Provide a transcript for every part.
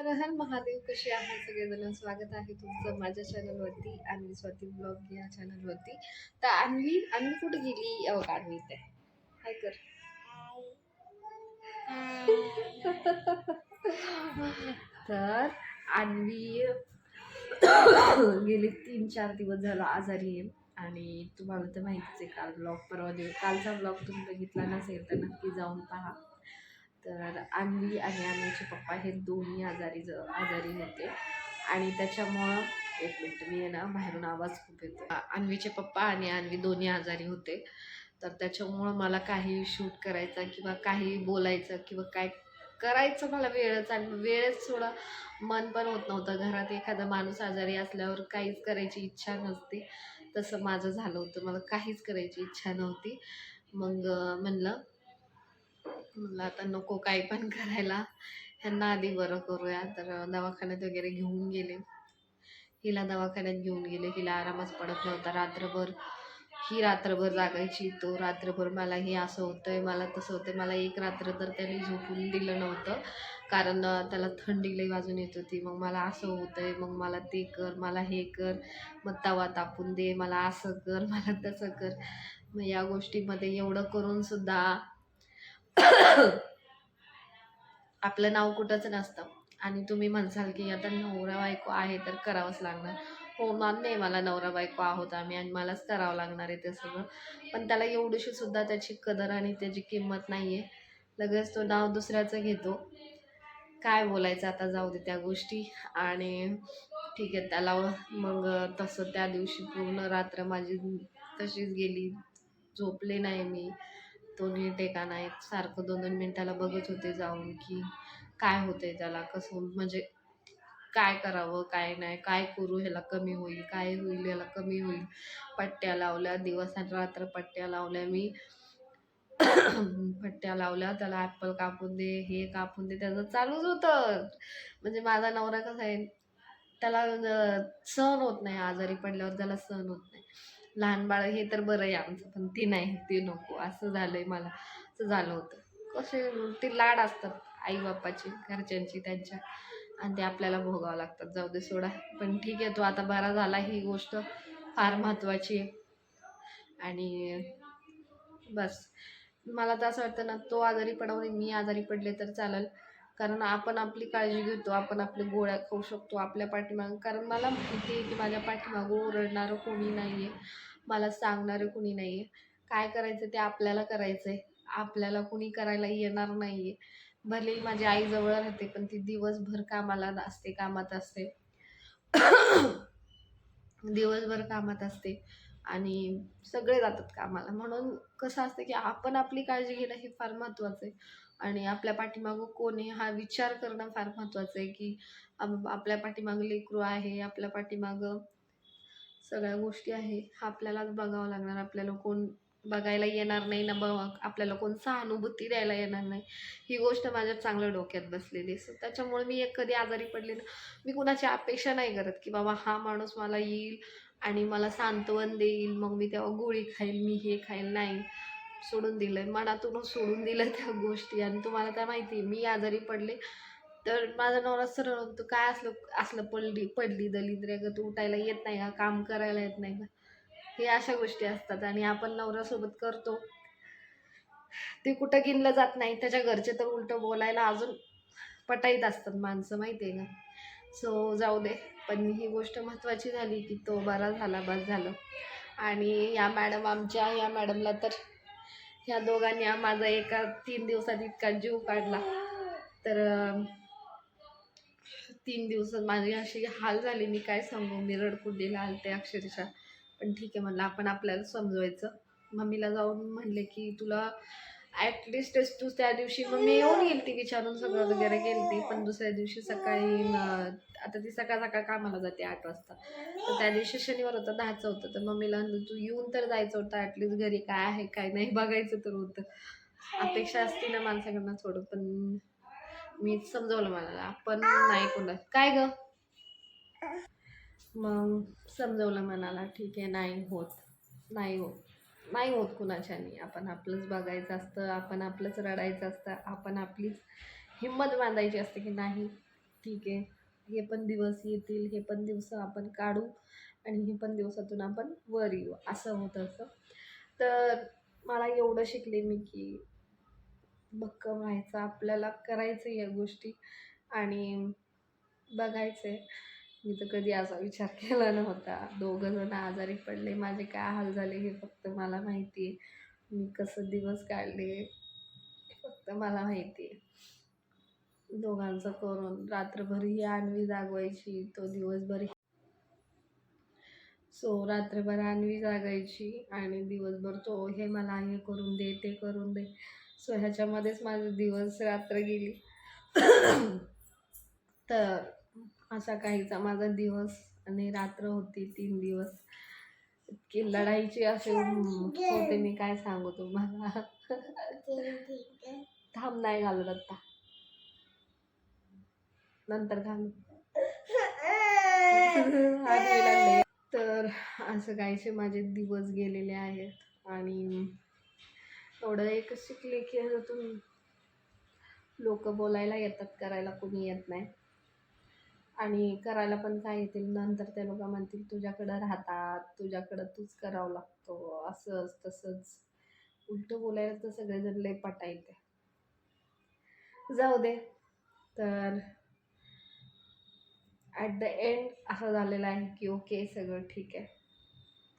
तर हर महादेव कसे आहात? सगळेजण स्वागत आहे तुमचं माझ्या चॅनलवरती आणि स्वाती ब्लॉग या चॅनलवरती तर अन्वी अन्वी कुठे गेली? अन्वी इथे. हाय कर. तर अन्वी गेले तीन चार दिवस झाला आजारी आहे. आणि तुम्हाला तर माहितीच आहे काल ब्लॉग परवा दिवस कालचा ब्लॉग तुम्ही बघितला नसेल तर नक्की जाऊन पहा. तर अन्वी आणि अन्वीचे पप्पा हे दोन्ही आजारी ज आजारी होते. आणि त्याच्यामुळं एक मिनटं मी आहे ना बाहेरून आवाज खूप येतो आ- अन्वीचे पप्पा आणि अन्वी दोन्ही आजारी होते. तर त्याच्यामुळं मला काही शूट करायचा किंवा काही बोलायचं किंवा काय करायचं मला वेळच आणि वेळच थोडं मन पण होत नव्हतं. घरात एखादा माणूस आजारी असल्यावर काहीच करायची इच्छा नसते. तसं माझं झालं होतं. मला काहीच करायची इच्छा नव्हती. मग म्हणलं म्हणलं आता नको काही पण करायला. ह्यांना आधी बरं करूया. तर दवाखान्यात वगैरे घेऊन गेले. हिला दवाखान्यात घेऊन गेले. हिला आरामच पडत नव्हता. रात्रभर ही रात्रभर जागायची. तो रात्रभर मला हे असं होतंय मला तसं होतंय. मला एक रात्र तर त्याने झोपून दिलं नव्हतं. कारण त्याला थंडी लई वाजून येत होती. मग मला असं होतंय मग मला ते कर मला हे कर मग तवा तापून दे मला असं कर मला तसं कर. मग या गोष्टीमध्ये एवढं करून सुद्धा आपलं नाव कुठंच नसतं. आणि तुम्ही म्हणसाल की आता नवरा बायको आहे तर करावंच लागणार. हो मान्य आहे मला नवरा बायको आहोत आम्ही आणि मलाच करावं लागणार आहे ते सगळं. पण त्याला एवढीशी सुद्धा त्याची कदर आणि त्याची किंमत नाही आहे लगेच तो नाव दुसऱ्याचं घेतो. काय बोलायचं आता जाऊ दे त्या गोष्टी. आणि ठीक आहे त्याला मग तसं त्या दिवशी पूर्ण रात्र माझी तशीच गेली. झोपले नाही मी. तो नीट एका नाही सारखं दोन दोन मिनटाला बघत होते जाऊन की काय होतंय त्याला कसं म्हणजे काय करावं काय नाही काय करू ह्याला कमी होईल काय होईल ह्याला कमी होईल. पट्ट्या लावल्या दिवस आणि रात्र पट्ट्या लावल्या मी. पट्ट्या लावल्या त्याला ॲपल कापून दे हे कापून दे त्याचं चालूच होतं. म्हणजे माझा नवरा कसा आहे त्याला सहन होत नाही आजारी पडल्यावर त्याला सहन होत नाही. लहान बाळ हे तर बरं आहे आमचं पण ती नाही ती नको. असं झालंय मला असं झालं होतं. कसे ते लाड असतात आई बापाची घरच्यांची त्यांच्या. आणि ते आपल्याला भोगावं लागतात. जाऊ दे सोडा. पण ठीक आहे तो आता बरा झाला. ही गोष्ट फार महत्त्वाची आहे. आणि बस. मला तर असं वाटतं ना तो आजारी पडावं मी आजारी पडले तर चालेल. कारण आपण आपली काळजी घेतो आपण आपल्या गोळ्या खाऊ शकतो आपल्या पाठीमागं. कारण मला माहिती आहे की माझ्या पाठीमागं ओरडणारं कोणी नाही आहे मला सांगणारं कोणी नाही आहे काय करायचं ते आपल्याला करायचं आहे आपल्याला कुणी करायला येणार नाही आहे भलेही माझी आई जवळ राहते पण ती दिवसभर कामाला असते कामात असते. दिवसभर कामात असते. आणि सगळे जातात कामाला. म्हणून कसं असतं की आपण आपली काळजी घेणं हे फार महत्त्वाचं आहे. आपल्या पाठीमागं कोण आहे हा विचार करणं फार महत्त्वाचं आहे की आपल्या पाठीमागं लेकरू आहे आपल्या पाठीमागं सगळ्या गोष्टी आहे हा आपल्यालाच बघावं लागणार. आपल्याला कोण बघायला येणार नाही ना बघ आपल्याला कोण सहानुभूती द्यायला येणार नाही. ही गोष्ट माझ्या चांगल्या डोक्यात बसलेली असं त्याच्यामुळे मी एक कधी आजारी पडले ना मी कुणाची अपेक्षा नाही करत की बाबा हा माणूस मला येईल आणि मला सांत्वन देईल मग मी तेव्हा गोळी खाईल मी हे खाईल नाही. सोडून दिलं मनातूनच सोडून दिलं त्या गोष्टी आणि तुम्हाला काय माहिती आहे मी आजारी पडले. तर माझा नवरा सरळ म्हणतो काय असलं असलं पडली पडली दलिद्र ग तू उठायला येत नाही का? काम करायला येत नाही का? हे अशा गोष्टी असतात आणि आपण नवऱ्यासोबत करतो. ते कुठं गिनलं जात नाही. त्याच्या घरचे तर उलटं बोलायला अजून पटाईत असतात माणसं माहिती आहे का? सो जाऊ दे. पण ही गोष्ट महत्त्वाची झाली की तो बरा झाला बस झालं. आणि या मॅडम आमच्या या मॅडमला तर ह्या दोघांनी माझा एका तीन दिवसात इतका जीव काढला. तर तीन दिवसात माझी अशी हाल झाली. मी काय सांगू? मी रडकुंडीला आलते अक्षरशः. पण ठीक आहे म्हणलं आपण आपल्याला समजवायचं. मम्मीला जाऊन म्हणले की तुला ॲटलिस्ट तू त्या दिवशी मग मी येऊन गेली ती विचारून सगळं वगैरे गेली ती. पण दुसऱ्या दिवशी सकाळी आता ती सकाळ सकाळ कामाला जाते आठ वाजता. तर त्या दिवशी शनिवार होता दहाचं होतं. तर मम्मीला म्हणलं तू येऊन तर जायचं होतं ॲटलिस्ट घरी काय आहे काय नाही बघायचं तर होतं. अपेक्षा असते ना माणसाकडनं थोडं पण मीच समजवलं मला. आपण नाही कोणा काय ग? मग समजवलं मनाला ठीक आहे नाही होत. नाही होत. नाही होत कुणाच्यानी. आपण आपलंच बघायचं असतं आपण आपलंच रडायचं असतं आपण आपलीच हिंमत बांधायची असते की नाही ठीक आहे हे पण दिवस येतील हे पण दिवस आपण काढू आणि हे पण दिवसातून आपण वर येऊ. असं होतं असं. तर मला एवढं शिकले मी की भक्कम व्हायचं आपल्याला करायचं या गोष्टी आणि बघायचं आहे मी तर कधी असा विचार केला नव्हता. दोघं जण आजारी पडले. माझे काय हाल झाले हे फक्त मला माहिती आहे. मी कसं दिवस काढले हे फक्त मला माहिती आहे. दोघांचं करून रात्रभर ही आणवी जागवायची तो दिवसभर सो रात्रभर आणवी जागायची आणि दिवसभर तो हे मला हे करून दे ते करून दे. सो ह्याच्यामध्येच माझे दिवस रात्र गेली. तर असा काहीचा माझा दिवस आणि रात्र होती तीन दिवस. इतकी लढाईची असे होते मी काय सांगू तुम्हाला? थांब नाही घालत आता नंतर घालू. तर असं काहीसे माझे दिवस गेलेले आहेत आणि एवढं एकच शिकले की तुम्ही लोक बोलायला येतात करायला कोणी येत नाही. आणि करायला पण काय येतील? नंतर ते लोक म्हणतील तुझ्याकडं राहतात तुझ्याकडं तूच करावं लागतो. असंच तसंच. उलटं बोलायला तर सगळेजण लय पटायचे जाऊ दे. तर ॲट द एंड असं झालेलं आहे की ओके सगळं ठीक आहे.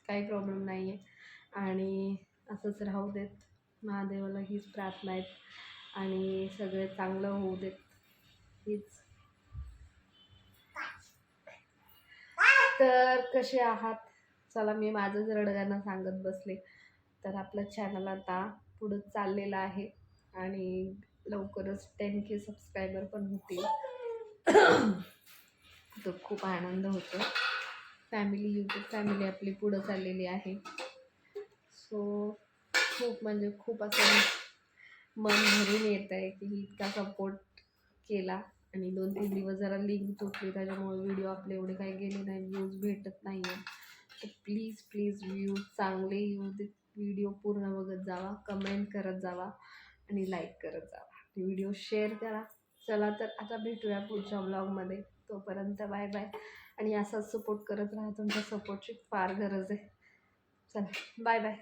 काही प्रॉब्लेम नाही आहे आणि असंच राहू देत. महादेवाला हीच प्रार्थना आहेत. आणि सगळे चांगलं होऊ देत. हीच. तर कसे आहात? चला मी माझंच रडगाणं सांगत बसले. तर आपलं चॅनल आता पुढं चाललेलं आहे आणि लवकरच टेन के सबस्क्रायबर पण होतील. तर खूप आनंद होतो. फॅमिली यूट्यूब फॅमिली आपली पुढं चाललेली आहे. सो खूप म्हणजे खूप असं मन भरून येत आहे की इतका सपोर्ट केला. आणि दोन तीन दिवस जरा लिंक तुटली त्याच्यामुळे व्हिडिओ आपले एवढे काही गेले नाही व्ह्यूज भेटत नाही आहे तर प्लीज प्लीज व्ह्यूज चांगले येऊ दे व्हिडिओ पूर्ण बघत जावा कमेंट करत जावा आणि लाईक करत जावा. व्हिडिओ शेअर करा. चला तर आता भेटूया पुढच्या ब्लॉगमध्ये तोपर्यंत बाय बाय आणि असाच सपोर्ट करत राहा. तुमच्या सपोर्टची फार गरज आहे. चला बाय बाय